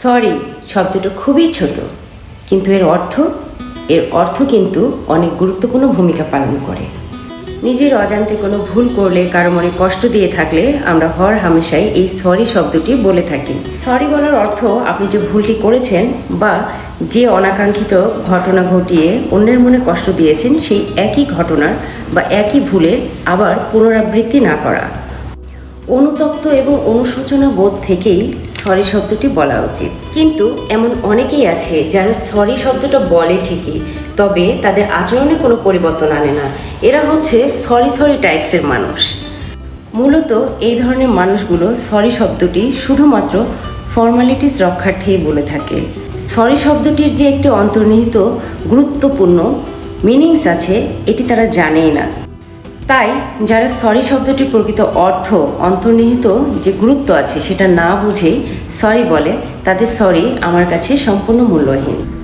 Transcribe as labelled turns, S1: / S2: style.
S1: Sorry শব্দটা খুবই ছোট। কিন্তু এর অর্থ এর অর্থ কিন্তু অনেক গুরুত্বপূর্ণ ভূমিকা পালন করে। নিজের অজান্তে কোনো ভুল করলে, কারও মনে কষ্ট দিয়ে থাকলে, আমরা হর হামেশাই এই সরি শব্দটি বলে থাকি। সরি বলার অর্থ আপনি যে ভুলটি করেছেন বা যে অনাকাঙ্ক্ষিত ঘটনা ঘটিয়ে অন্যের মনে কষ্ট দিয়েছেন, সেই একই ঘটনার বা একই ভুলের আবার পুনরাবৃত্তি না করা। অনুতপ্ত এবং অনুশোচনা বোধ থেকেই সরি শব্দটি বলা উচিত। কিন্তু এমন অনেকেই আছে যারা সরি শব্দটা বলে ঠিকই, তবে তাদের আচরণে কোনো পরিবর্তন আনে না। এরা হচ্ছে সরি সরি টাইপসের মানুষ। মূলত এই ধরনের মানুষগুলো সরি শব্দটি শুধুমাত্র ফর্মালিটিস রক্ষার্থেই বলে থাকে। সরি শব্দটির যে একটি অন্তর্নিহিত গুরুত্বপূর্ণ মিনিংস আছে, এটি তারা জানেই না। তাই যারা সরি শব্দটির প্রকৃত অর্থ অন্তর্নিহিত যে গুরুত্ব আছে সেটা না বুঝে সরি বলে, তাদের সরি আমার কাছে সম্পূর্ণ মূল্যহীন।